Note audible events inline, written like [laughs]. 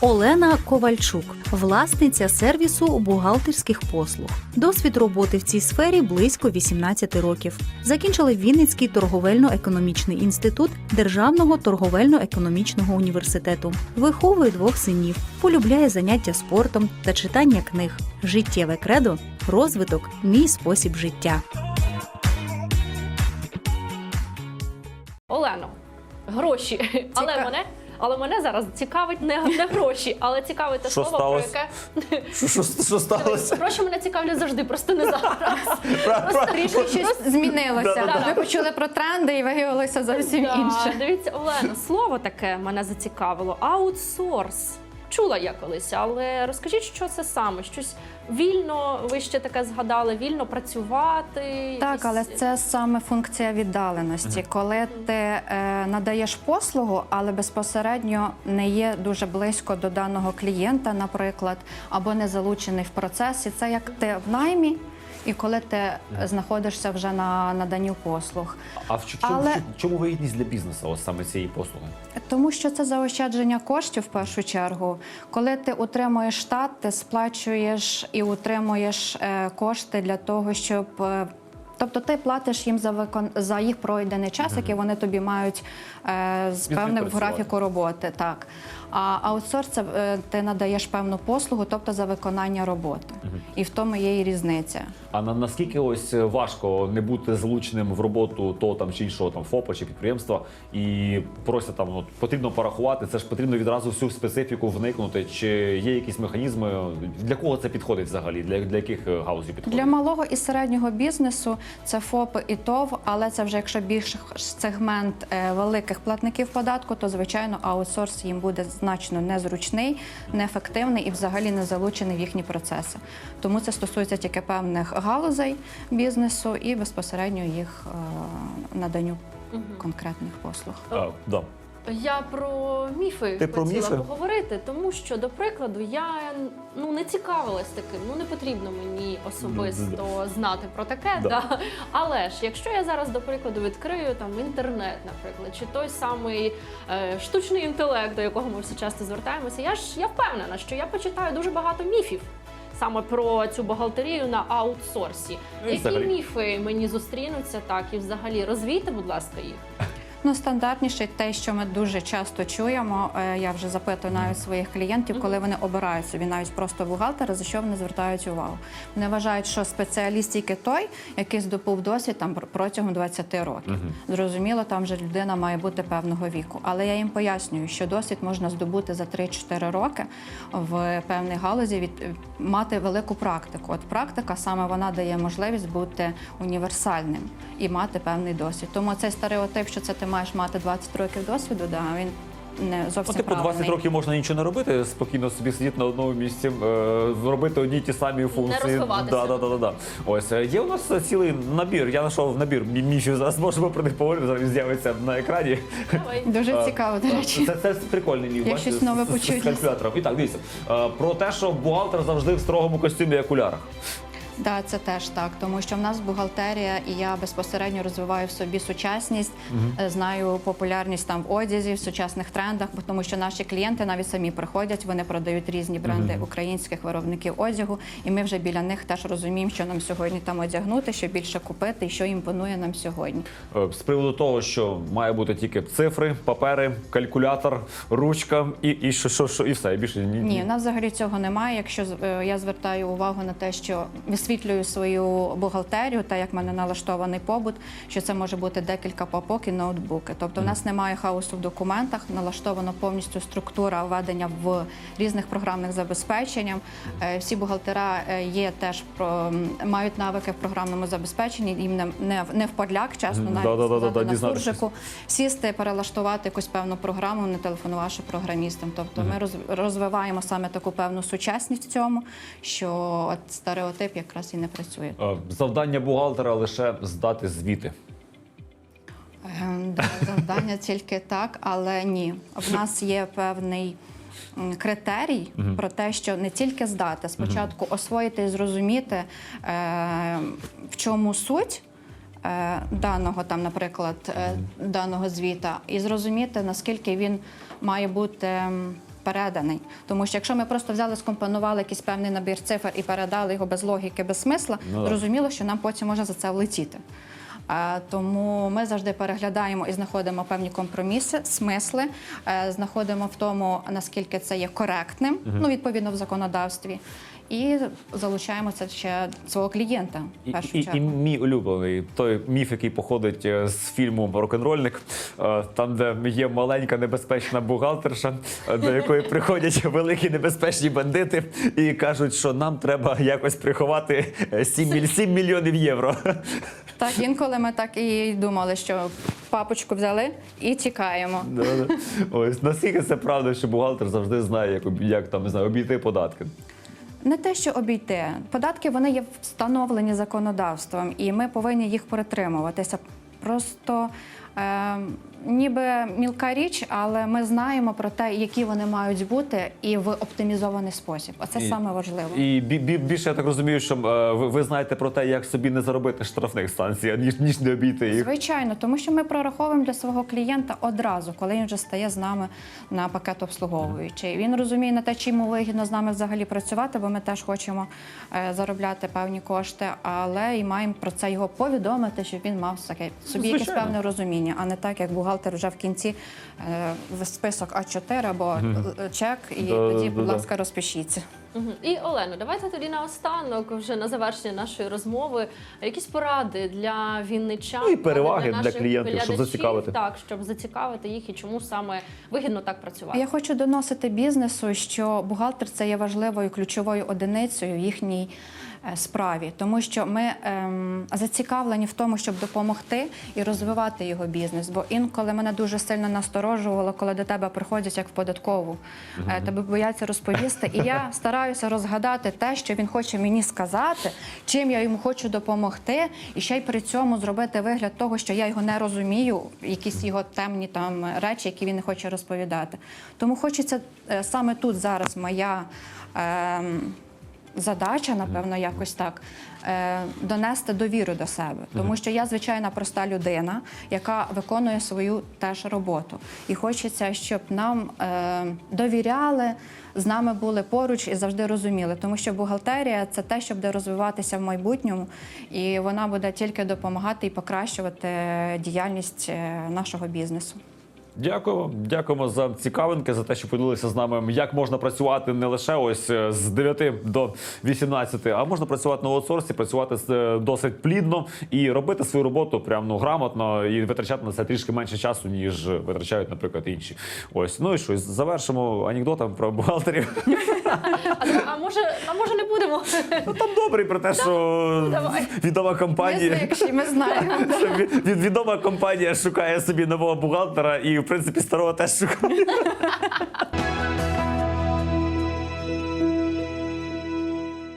Олена Ковальчук, власниця сервісу бухгалтерських послуг. Досвід роботи в цій сфері близько 18 років. Закінчила Вінницький торговельно-економічний інститут Державного торговельно-економічного університету. Виховує двох синів, полюбляє заняття спортом та читання книг. Життєве кредо розвиток мій спосіб життя. Олено, гроші. Але мене, але мене зараз цікавить не, не гроші, але цікавить те Що слово, про яке Що, що, що сталося? гроші мене цікавлять завжди, просто не зараз. просто рішення Трішки щось змінилося. Ми почули про тренди і виявилося зовсім інше. Дивіться, Олена, слово таке мене зацікавило. Аутсорс. Чула я колись, але розкажіть, що це саме? Щось вільно, ви ще таке згадали, вільно працювати. Так, але це саме функція віддаленості, коли ти е, надаєш послугу, але безпосередньо не є дуже близько до даного клієнта, наприклад, або не залучений в процесі. Це як ти в наймі, і коли ти знаходишся вже на наданню послуг. А в чому, Але- чому, чому вигідність для бізнесу ось саме цієї послуги? Тому що це заощадження коштів в першу чергу. Коли ти утримуєш штат, ти сплачуєш і утримуєш е, кошти для того, щоб. е, Тобто ти платиш їм за викон за їх пройдений час, який вони тобі мають е, з певних графіку роботи. Так а аутсорс це е, ти надаєш певну послугу, тобто за виконання роботи, і в тому є і різниця. А на наскільки ось важко не бути залученим в роботу того там чи іншого там ФОПа чи підприємства і просять там от, потрібно порахувати, це ж потрібно відразу всю специфіку вникнути. Чи є якісь механізми? Для кого це підходить взагалі? Для, для яких е, галузей підходить? Для малого і середнього бізнесу це ФОПи і ТОВ, але це вже якщо більш сегмент е, великих платників податку, то звичайно аутсорс їм буде значно незручний, неефективний і взагалі не залучений в їхні процеси. Тому це стосується тільки певних галузей бізнесу і безпосередньо їх е, наданню конкретних послуг. А, да. Я про міфи Ти про хотіла міфи? поговорити, тому що, до прикладу, я ну не цікавилась таким. Ну не потрібно мені особисто знати про таке. Да. Да. Але ж якщо я зараз, до прикладу, відкрию там інтернет, наприклад, чи той самий е, штучний інтелект, до якого ми все часто звертаємося, я ж я впевнена, що я почитаю дуже багато міфів. Саме про цю бухгалтерію на аутсорсі. Ну, і Які взагалі. міфи мені зустрінуться так і взагалі розвійте, будь ласка, їх. Ну, стандартніше те, що ми дуже часто чуємо. е, Я вже запитую навіть своїх клієнтів, коли вони обирають собі навіть просто бухгалтера, за що вони звертають увагу. Вони вважають, що спеціаліст тільки той, який здобув досвід там протягом 20 років. Зрозуміло, там вже людина має бути певного віку. Але я їм пояснюю, що досвід можна здобути за 3-4 роки в певній галузі від мати велику практику. От практика саме вона дає можливість бути універсальним і мати певний досвід. Тому цей стереотип, що це ти маєш мати 20 років досвіду, да, він не Ну, зовсім типу, 20 років можна нічого не робити, спокійно собі сидіти на одному місці, е, робити одні й ті самі функції. розвиватися. Да, да, да, да, да. Ось е, є у нас цілий набір. Я знайшов набір мі- міфів. Зараз можемо про них поговорити. Зараз він з'явиться на екрані. Давай. [laughs] Дуже Е, цікаво, до речі. Це, це прикольний міф. Я бачите, щось нове з- з- почую з калькулятором. І так, дивіться. Е, Про те, що бухгалтер завжди в строгому костюмі і окулярах. Да, це теж так, тому що в нас бухгалтерія, і я безпосередньо розвиваю в собі сучасність, е, знаю популярність там в одязі, в сучасних трендах, тому що наші клієнти навіть самі приходять, вони продають різні бренди українських виробників одягу, і ми вже біля них теж розуміємо, що нам сьогодні там одягнути, що більше купити і що імпонує нам сьогодні. Е, З приводу того, що має бути тільки цифри, папери, калькулятор, ручка і, і що, що, що, і все. І більше ні. Ні, у нас взагалі цього немає. Якщо е, я звертаю увагу на те, що висвітлюю свою бухгалтерію, та як в мене налаштований побут, що це може бути декілька папок і ноутбуки. Тобто, в нас немає хаосу в документах, налаштовано повністю структура введення в різних програмних забезпеченнях. Е, Всі бухгалтера е, є теж про мають навики в програмному забезпеченні. Їм не, не, в- не в подляк, чесно, навіть Да-да-да-да, на дізнатися. суржику сісти, перелаштувати якусь певну програму, не телефонувавши програмістам. Тобто ми роз- розвиваємо саме таку певну сучасність в цьому, що от стереотип якраз і не працює. Е, Завдання бухгалтера лише здати звіти. Ем, да, Завдання тільки так, але ні. В нас є певний критерій про те, що не тільки здати, спочатку освоїти і зрозуміти, е, в чому суть. е, Даного там, наприклад, е, даного звіта, і зрозуміти, наскільки він має бути переданий. Тому що якщо ми просто взяли, скомпонували якийсь певний набір цифр і передали його без логіки, без смисла, Ну зрозуміло, що нам потім може за це влетіти. Тому ми завжди переглядаємо і знаходимо певні компроміси, смисли, е, знаходимо в тому, наскільки це є коректним, ну відповідно в законодавстві, і залучаємо це ще свого клієнта. В І, першу і, і чергу. мій улюблений той міф, який походить е, з фільму Рок-н-рольник, е, там, де є маленька небезпечна бухгалтерша, до якої [laughs] приходять великі небезпечні бандити і кажуть, що нам треба якось приховати е, 7, 7 мільйонів євро. Так, інколи ми так і думали, що папочку взяли і тікаємо. Ось наскільки це правда, що бухгалтер завжди знає, як, як там не знаю, обійти податки. Не те, що обійти. Податки вони є встановлені законодавством, і ми повинні їх перетримуватися. Просто ніби мілка річ, але ми знаємо про те, які вони мають бути, і в оптимізований спосіб. Оце І- саме важливо. І бі- бі- більше я так розумію, що е, ви, ви знаєте про те, як собі не заробити штрафних станцій, ніж ніж не обійти їх. Звичайно, тому що ми прораховуємо для свого клієнта одразу, коли він вже стає з нами на пакет обслуговуючий. Він розуміє на те, чи йому вигідно з нами взагалі працювати, бо ми теж хочемо е, заробляти певні кошти, але і маємо про це його повідомити, щоб він мав таке собі якесь певне розуміння, а не так, як бухгалтер вже в кінці е, в список А4 або е, чек, і Да, тоді, будь да. ласка, розпишіться. Мгм. І Олено, давайте тоді наостанок, вже на завершення нашої розмови, якісь поради для вінничан, Ну і переваги для наших клієнтів, щоб зацікавити. Так, щоб зацікавити їх і чому саме вигідно так працювати. Я хочу доносити бізнесу, що бухгалтер це є важливою ключовою одиницею в їхній справі, тому що ми ем, зацікавлені в тому, щоб допомогти і розвивати його бізнес. Бо інколи мене дуже сильно насторожувало, коли до тебе приходять як в податкову, Е, тебе бояться розповісти. І я [laughs] стараюся розгадати те, що він хоче мені сказати, чим я йому хочу допомогти, і ще й при цьому зробити вигляд того, що я його не розумію, якісь його темні там речі, які він не хоче розповідати. Тому хочеться е, саме тут зараз моя. ем, Задача, напевно, якось так е, донести довіру до себе, тому що я звичайна проста людина, яка виконує свою теж роботу, і хочеться, щоб нам е, довіряли, з нами були поруч і завжди розуміли, тому що бухгалтерія це те, що буде розвиватися в майбутньому, і вона буде тільки допомагати і покращувати діяльність е, нашого бізнесу. Дякуємо, дякуємо за цікавинки, за те, що поділилися з нами, як можна працювати не лише ось е, з 9 до 18, а можна працювати на аутсорсі, працювати е, досить плідно і робити свою роботу прям ну грамотно і витрачати на це трішки менше часу, ніж витрачають, наприклад, інші. Ось ну і що завершимо анекдотом про бухгалтерів. [laughs] А, може, а може будемо? Ну там добрий про те, що давай. відома компанія. Якщо ми знаємо. [laughs] що від- від- Відома компанія шукає собі нового бухгалтера і, в принципі, старого теж шукає.